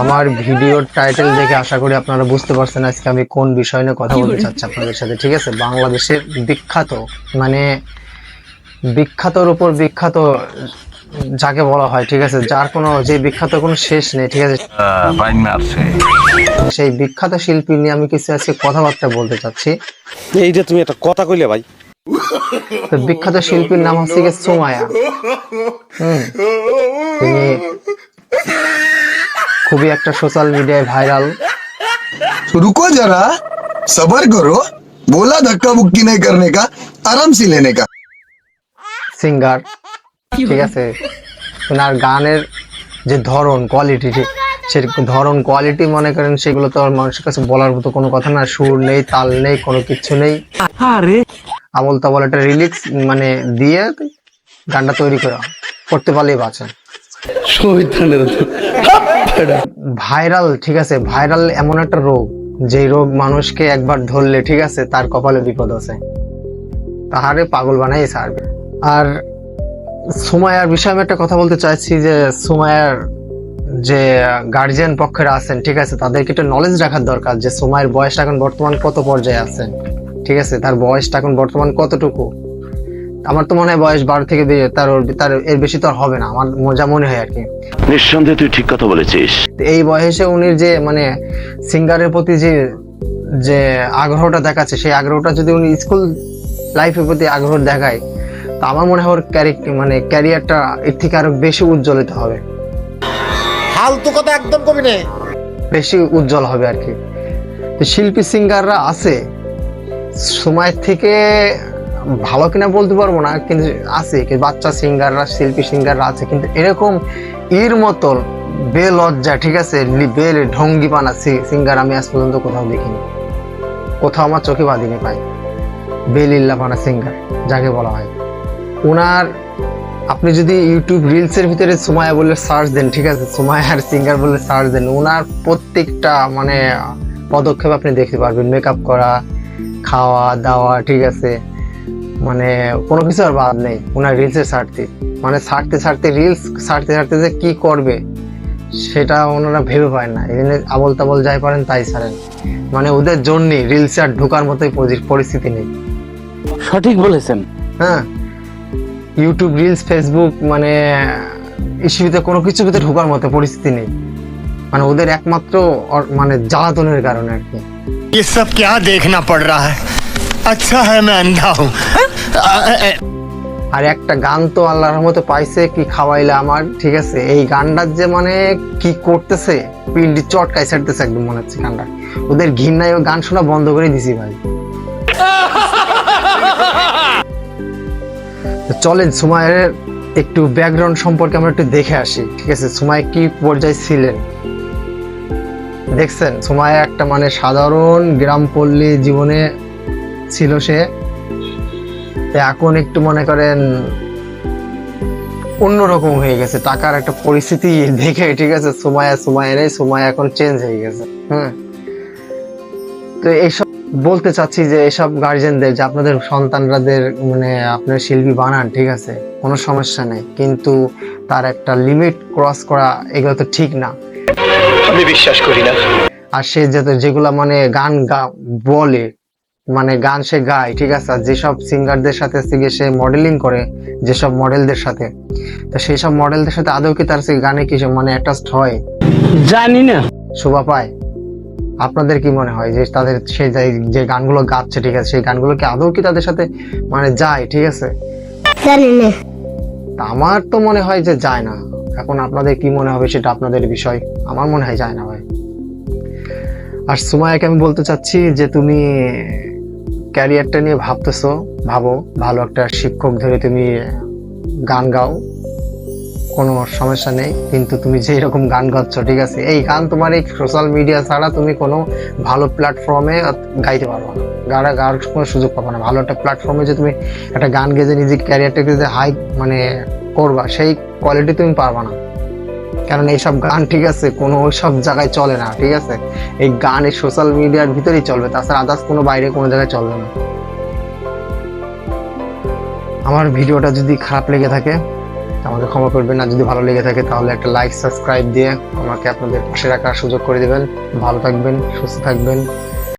আমার ভিডিওর টাইটেল দেখে আশা করি আপনারা বুঝতে পারছেন আজকে আমি কোন বিষয় নিয়ে কথা বলতে চাচ্ছি আপনাদের সাথে ঠিক আছে? বাংলাদেশের বিখ্যাত মানে বিখ্যাতর উপর বিখ্যাত যাকে বলা হয় ঠিক আছে? যার কোনো যে বিখ্যাত কোনো শেষ নেই ঠিক আছে? সেই বিখ্যাত শিল্পী নিয়ে আমি কিছু আজকে কথাবার্তা বলতে চাচ্ছি। এইটা তুমি একটা কথা কইলে ভাই। তো বিখ্যাত শিল্পীর নাম হচ্ছে গিয়ে সোমায়া। হুম। তিনি খুবই একটা সোশ্যাল মিডিয়ায় ভাইরাল तो रुको जरा सबर करो बोला धक्का मुक्की नहीं करने का आराम से लेने का সিঙ্গার ঠিক আছে ওনার গানের যে ধরন কোয়ালিটি সে ধরন কোয়ালিটি মনে করেন সেগুলো তো আর মানুষের কাছে বলার মতো কোনো কথা না সুর নেই তাল নেই কোনো কিছু নেই আমল তাবল একটা রিলিক্স মানে দিয়ে গানটা তৈরি করা করতে পারলেই বাঁচেন ভাইরাল ঠিক আছে ভাইরাল এমন একটা রোগ যে রোগ মানুষকে একবার ধরলে, ঠিক আছে, তার কপালে বিপদ আছে। তাহারে পাগল বানাই ছাড়বে। আর সুমায়ার বিষয়ে আমি একটা কথা বলতে চাইছি যে সুমায়ার যে গার্জিয়ান পক্ষের আছেন, ঠিক আছে, তাদেরকে একটা নলেজ রাখার দরকার যে সুমায়ের বয়সটা এখন বর্তমান কত পর্যায়ে আছেন ঠিক আছে, তার বয়সটা এখন বর্তমান কতটুকু? আমার তো মনে হয় বয়স বারো থেকে তার তার এর বেশি তো আর হবে না আমার মজা মনে হয় আর কি। নিঃসন্দেহে তুই ঠিক কথা বলেছিস। তো এই বয়সে উনি যে মানে সিঙ্গারের প্রতি যে যে আগ্রহটা দেখাচ্ছে সেই আগ্রহটা যদি উনি স্কুল লাইফের প্রতি আগ্রহ দেখায় তো আমার মনে হয় ওর ক্যারেক্টার মানে ক্যারিয়ারটা এর থেকে আরও বেশি উজ্জ্বলিত হবে। ফালতু কথা একদম কবি নে। বেশি উজ্জ্বল হবে আর কি। তো শিল্পী সিঙ্গাররা আছে। সময়ের থেকে ভালো কিনা বলতে পারব না, কিন্তু আছে বাচ্চা সিঙ্গাররা শিল্পী সিঙ্গাররা আছে, কিন্তু এরকম এর মতো বেলজ্জা, ঠিক আছে বেল, ঢঙ্গিপানা সিঙ্গার আমি আজ পর্যন্ত কোথাও দেখিনি। কোথাও আমার চোখে বাঁধিনি পাই বেলিল্লাপানা সিঙ্গার যাকে বলা হয়। ওনার আপনি যদি ইউটিউব রিলসের ভিতরে সুমায়া বলে সার্চ দেন, ঠিক আছে সুমায়ার সিঙ্গার বলে সার্চ দেন ওনার প্রত্যেকটা মানে পদক্ষেপ আপনি দেখতে পারবেন। মেকআপ করা, খাওয়া, দাওয়া, ঠিক আছে। মানে কোনো কিছু আর বাদ নেই ওনার রিলসে ছাড়তে মানে ছাড়তে ছাড়তে রিলস ছাড়তে ছাড়তে যে কি করবে সেটা ওনারা ভেবে পায় না এই জন্য আবল তাবল যাই পারেন তাই ছাড়েন মানে ওদের জন্যই রিলসে আর ঢোকার মতোই পরি- পরিস্থিতি নেই সঠিক বলেছেন হ্যাঁ ইউটিউব রিলস ফেসবুক মানে ইস্যুতে কোনো কিছু ভিতরে ঢোকার মতো পরিস্থিতি নেই মানে ওদের একমাত্র অর- মানে জ্বালাতনের কারণে আর কি ये सब क्या देखना पड़ रहा है अच्छा है मैं अंधा हूँ আর একটা গান তো আল্লাহর রহমতে পাইছে, কি খাওয়াইলে আমার, ঠিক আছে? এই গানটার যে মানে কি করতেছে, পিন্ডি চটকাই ছাড়তেছে একদম মনে হচ্ছে গানটা। ওদের ঘৃণায় ও গান শোনা বন্ধ করে দিছি ভাই। চলেন সুমায়ের একটু ব্যাকগ্রাউন্ড সম্পর্কে আমরা একটু দেখে আসি, ঠিক আছে? সুমায় কি পর্যায়ে ছিলেন? দেখছেন সুমায় একটা মানে সাধারণ গ্রাম পল্লী জীবনে ছিল সে। এখন একটু মনে করেন অন্যরকম হয়ে গেছে টাকার একটা পরিস্থিতি দেখে ঠিক আছে? সময় সময় নেই সময় এখন চেঞ্জ হয়ে গেছে হ্যাঁ তো এইসব বলতে চাচ্ছি যে এসব গার্জেনদের যে আপনাদের সন্তানরাদের মানে আপনার শিল্পী বানান ঠিক আছে? কোনো সমস্যা নেই কিন্তু তার একটা লিমিট ক্রস করা এগুলো তো ঠিক না। আমি বিশ্বাস করি না। আর সে যাতে যেগুলা মানে গান গা বলে মানে গান সে গায় ঠিক আছে? আর যেসব সিঙ্গারদের সাথে সে মডেলিং করে যেসব মডেলদের সাথে তো সেই সব মডেলদের সাথে আদৌ কি তার সেই গানে কি সে মানে অ্যাটাচড হয়? জানি না। শোভা পায় আপনাদের কি মনে হয় যে তাদের সেই যে- গানগুলো গাচ্ছে ঠিক আছে? সেই গানগুলো কি আদৌ কি তাদের সাথে মানে যায় ঠিক আছে? জানি তা আমার তো মনে হয় যে যায় না। এখন আপনাদের কি মনে হবে সেটা আপনাদের বিষয়? আমার মনে হয় যায় না ভাই। আর সুমায়াকে আমি বলতে চাচ্ছি যে তুমি ক্যারিয়ারটা নিয়ে ভাবতেছো, ভাবো, ভালো একটা শিক্ষক ধরে তুমি গান গাও, কোনো সমস্যা নেই, কিন্তু তুমি যে এরকম গান গাচ্ছ, ঠিক আছে? এই গান তোমার এই সোশ্যাল মিডিয়া ছাড়া তুমি কোনো ভালো প্ল্যাটফর্মে গাইতে পারবে না। গাড়া গাওয়ার কোনো সুযোগ পাবো না। ভালো একটা প্ল্যাটফর্মে যে তুমি একটা গান যে নিজের ক্যারিয়ারটাকে যে হাই মানে করবা, সেই কোয়ালিটি তুমি পারবা না। কারণ এইসব গান ঠিক আছে, কোনো সব জায়গায় চলে না, ঠিক আছে? এই গান এই সোশ্যাল মিডিয়ার ভিতরেই চলবে, তাছাড়া আদার্স কোনো বাইরে কোনো জায়গায় চলবে না। আমার ভিডিওটা যদি খারাপ লেগে থাকে, আমাকে ক্ষমা করবেন না যদি ভালো লেগে থাকে, তাহলে একটা লাইক সাবস্ক্রাইব দিয়ে আমাকে আপনাদের পাশে রাখার সুযোগ করে দিবেন। ভালো থাকবেন, সুস্থ থাকবেন।